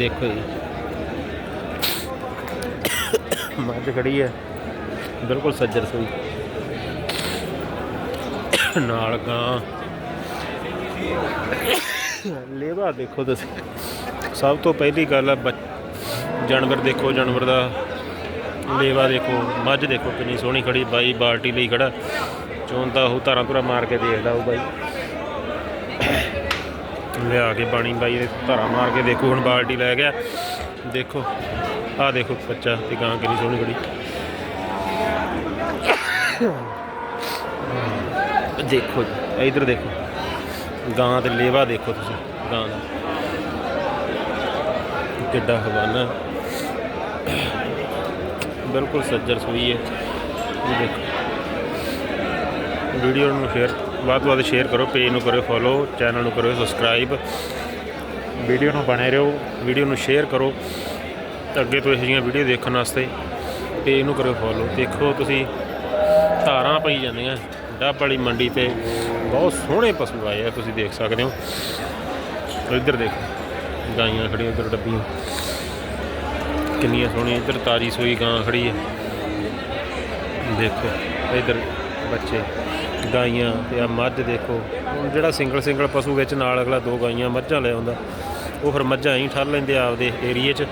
ਦੇਖੋ ਜੀ। ਮੱਝ ਖੜੀ ਹੈ। ਬਿਲਕੁਲ ਸੱਜਰ ਸੋਈ। ਨਾਲ ਗਾਂ। ਲੇਵਾ ਦੇਖੋ ਤੁਸੀਂ। ਸਭ ਤੋਂ ਪਹਿਲੀ ਗੱਲ ਹੈ ਬੱਚ- ਜਾਨਵਰ ਦੇਖੋ, ਜਾਨਵਰ ਦਾ ਲੇਵਾ ਦੇਖੋ। ਮੱਝ ਦੇਖੋ ਕਿੰਨੀ ਸੋਹਣੀ ਖੜੀ, ਬਾਈ ਬਾਲਟੀ ਲਈ ਖੜਾ। ਚੋਂਦਾ ਉਹ ਧਾਰਾਂ ਧੁਰਾ ਮਾਰ ਕੇ ਦੇਖਦਾ ਉਹ ਬਾਈ। ਲਿਆ ਕੇ ਪਾਣੀ ਬਾਈ ਦੇ ਧਾਰਾ ਮਾਰ ਕੇ ਦੇਖੋ ਹੁਣ ਬਾਲਟੀ ਲੈ ਗਿਆ। ਦੇਖੋ, ਆਹ ਦੇਖੋ ਬੱਚਾ ਤੇ ਗਾਂ ਕਿੰਨੀ ਸੋਹਣੀ ਬੜੀ ਦੇਖੋ ਜੀ ਇਧਰ ਦੇਖੋ। ਗਾਂ ਤੇ ਲੇਵਾ ਦੇਖੋ ਤੁਸੀਂ, ਗਾਂ ਦਾ। ਕਿੱਡਾ ਹਵਾਨਾ। ਬਿਲਕੁਲ ਸੱਜਰ ਸੂਈ ਹੈ। ਇਹ ਦੇਖੋ। ਵੀਡੀਓ ਨੂੰ ਸ਼ੇਅਰ ਵੱਧ ਤੋਂ ਵੱਧ ਸ਼ੇਅਰ ਕਰੋ ਪੇਜ ਨੂੰ ਕਰੋ ਫੋਲੋ ਚੈਨਲ ਨੂੰ ਕਰੋ ਸਬਸਕ੍ਰਾਈਬ ਵੀਡੀਓ ਨੂੰ ਬਣੇ ਰਹੋ ਵੀਡੀਓ ਨੂੰ ਸ਼ੇਅਰ ਕਰੋ। ਅੱਗੇ ਤੋਂ ਇਹੋ ਜਿਹੀਆਂ ਵੀਡੀਓ ਦੇਖਣ ਵਾਸਤੇ ਪੇਜ ਨੂੰ ਕਰੋ ਫੋਲੋ ਦੇਖੋ ਤੁਸੀਂ, ਧਾਰਾਂ ਪਈ ਜਾਂਦੀਆਂ, ਡੱਬ ਵਾਲੀ ਮੰਡੀ ਤੇ ਬਹੁਤ ਸੋਹਣੇ ਪਸ਼ੂ ਆਏ ਆ, ਤੁਸੀਂ ਦੇਖ ਸਕਦੇ ਹੋ। ਇੱਧਰ ਦੇਖੋ, ਗਾਈਆਂ ਖੜੀਆਂ ਇੱਧਰ ਡੱਬੀਆਂ। ਕਿੰਨੀਆਂ ਸੋਹਣੀਆਂ, ਇੱਧਰ ਤਾਜੀ ਸੂਈ ਗਾਂ ਖੜੀ ਹੈ। ਦੇਖੋ, ਇੱਧਰ ਬੱਚੇ। ਗਾਈਆਂ ਤੇ ਆ ਮੱਝ ਦੇਖੋ। ਹੁਣ ਜਿਹੜਾ ਸਿੰਗਲ ਸਿੰਗਲ ਪਸ਼ੂ ਵਿੱਚ ਨਾਲ ਅਗਲਾ ਦੋ ਗਾਈਆਂ ਮੱਝਾਂ ਲੈ ਆਉਂਦਾ। ਉਹ ਫਿਰ ਮੱਝਾਂ ਹੀ ਠੱਲ ਲੈਂਦੇ ਆਪਦੇ ਏਰੀਏ 'ਚ।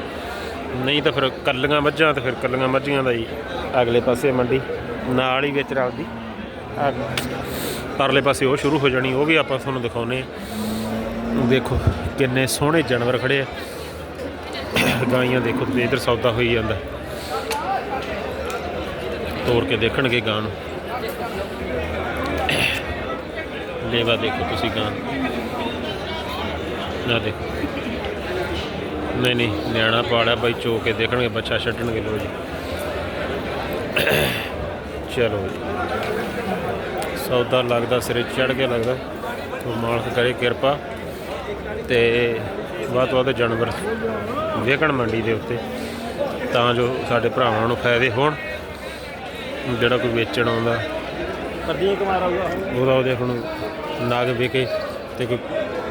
ਨਹੀਂ ਤਾਂ ਫਿਰ ਕੱਲੀਆਂ ਮੱਝਾਂ ਤੇ ਫਿਰ ਕੱਲੀਆਂ ਮੱਝੀਆਂ ਦਾ ਹੀ ਅਗਲੇ ਪਾਸੇ ਮੰਡੀ। ਨਾਲ ਹੀ ਵਿੱਚ ਰੱਖਦੀ। ਪਰਲੇ ਪਾਸੇ ਉਹ ਸ਼ੁਰੂ ਹੋ ਜਾਣੀ, ਉਹ ਵੀ ਆਪਾਂ ਤੁਹਾਨੂੰ ਦਿਖਾਉਨੇ ਆ ਦੇਖੋ ਕਿੰਨੇ ਸੋਹਣੇ ਜਾਨਵਰ ਖੜੇ ਆ। ਗਾਈਆਂ ਦੇਖੋ ਤੇ ਇਧਰ ਸੌਦਾ ਹੋਈ ਜਾਂਦਾ। ਤੋੜ ਕੇ ਦੇਖਣਗੇ ਗਾਂ ਨੂੰ। ਲੇਵਾ ਦੇਖੋ ਤੁਸੀਂ ਗਾਂ। ਨਾ ਦੇਖੋ। ਨਹੀਂ ਨਹੀਂ ਨਿਆਣਾ ਪਾੜਿਆ ਬਾਈ ਚੋ ਕੇ ਦੇਖਣਗੇ ਬੱਚਾ ਛੱਡਣਗੇ ਲੋ ਜੀ। ਚਲੋ ਜੀ। ਸੌਦਾ ਲੱਗਦਾ ਸਿਰੇ ਚੜ ਗਿਆ ਲੱਗਦਾ। ਤੋ ਮਾਲਕ ਕਰੇ ਕਿਰਪਾ। ਤੇ ਵੱਧ ਤੋਂ ਵੱਧ ਜਾਨਵਰ ਵੇਖਣ ਮੰਡੀ ਦੇ ਉੱਤੇ। ਤਾਂ ਜੋ ਸਾਡੇ ਭਰਾਵਾਂ ਨੂੰ ਫਾਇਦੇ ਹੋਣ। ਜਿਹੜਾ ਕੋਈ ਵੇਚਣ ਆਉਂਦਾ। ਪਰਦੀਆਂ ਕਮਾਰ ਆਊਗਾ। ਉਹਦਾ ਉਹਦੇ ਹੁਣ ਨਾਗ ਵਿਕੇ ਤੇ ਕੋਈ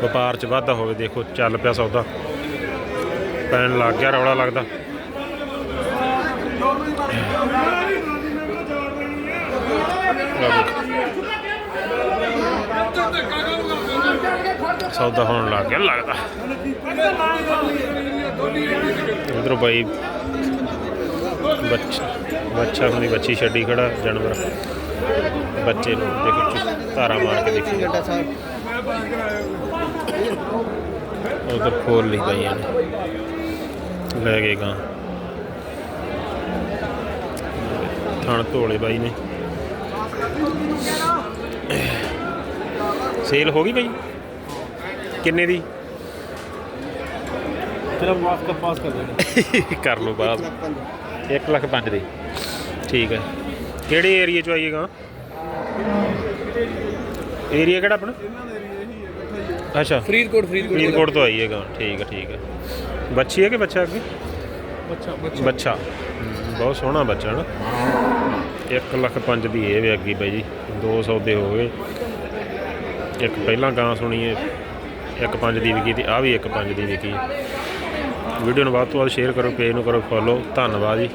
ਵਪਾਰ 'ਚ ਵਾਧਾ ਹੋਵੇ, ਦੇਖੋ, ਚੱਲ ਪਿਆ ਸੌਦਾ। ਪੈਣ ਲੱਗ ਗਿਆ, ਰੌਲਾ ਲੱਗਦਾ। ਸੌਦਾ ਹੋਣ ਲੱਗ ਗਿਆ, ਲੱਗਦਾ। ਉਧਰੋਂ ਬਾਈ ਬੱਚਾ ਬੱਚਾ ਹੁਣੀ ਬੱਚੀ ਛੱਡੀ ਖੜਾ, ਜਾਨਵਰ। ਬੱਚੇ ਨੂੰ ਦੇਖੋ ਧਾਰਾ ਮਾਰ ਕੇ ਦੇਖੀ ਗੱਡਾ ਸਾਹਿਬ। ਉਧਰ ਖੋਲ ਲਈ ਗਈਆਂ ਨੇ। ਲੈ ਗਏ ਗਾਂ। ਥਣ ਧੋਲੇ ਬਾਈ ਨੇ। ਸੇਲ ਹੋ ਗਈ ਬਾਈ? ਕਿੰਨੇ ਦੀ? ਤੇਰਾ ਮਾਫ ਕਰ ਪਾਸ ਕਰ ਦੇਣਾ। ਕਰ ਲਓ ਬਾਅਦ 1 ਲੱਖ 5 ਦੀ। ਠੀਕ ਹੈ। ਕਿਹੜੇ ਏਰੀਏ ਚ ਆਈਏ ਗਾਂ? ਏਰੀਆ ਕਿਹੜਾ ਆਪਣਾ? ਅੱਛਾ। ਫਰੀਦਕੋਟ ਫਰੀਦਕੋਟ ਫਰੀਦਕੋਟ ਤੋਂ ਆਈ ਹੈ ਗਾਂ ਠੀਕ ਹੈ ਠੀਕ ਹੈ। ਬੱਚੀ ਹੈ ਕਿ ਬੱਚਾ ਅੱਗੇ? ਬੱਚਾ ਬੱਚਾ। ਬਹੁਤ ਸੋਹਣਾ ਬੱਚਾ ਨਾ। 1 ਲੱਖ 5 ਦੀ ਇਹ ਵੀ ਅੱਗੀ ਬਾਈ ਜੀ 200 ਦੇ ਹੋ ਗਏ। ਇੱਕ ਪਹਿਲਾਂ ਗਾਂ ਸੁਣੀ ਹੈ ਇੱਕ 5 ਦੀ ਵਿਕੀ ਤੇ ਆ ਵੀ ਇੱਕ 5 ਦੀ ਵਿਕੀ। ਵੀਡੀਓ ਨੂੰ ਵੱਧ ਤੋਂ ਵੱਧ ਸ਼ੇਅਰ ਕਰੋ ਪੇਜ ਨੂੰ ਕਰੋ ਫੋਲੋ ਧੰਨਵਾਦ ਜੀ।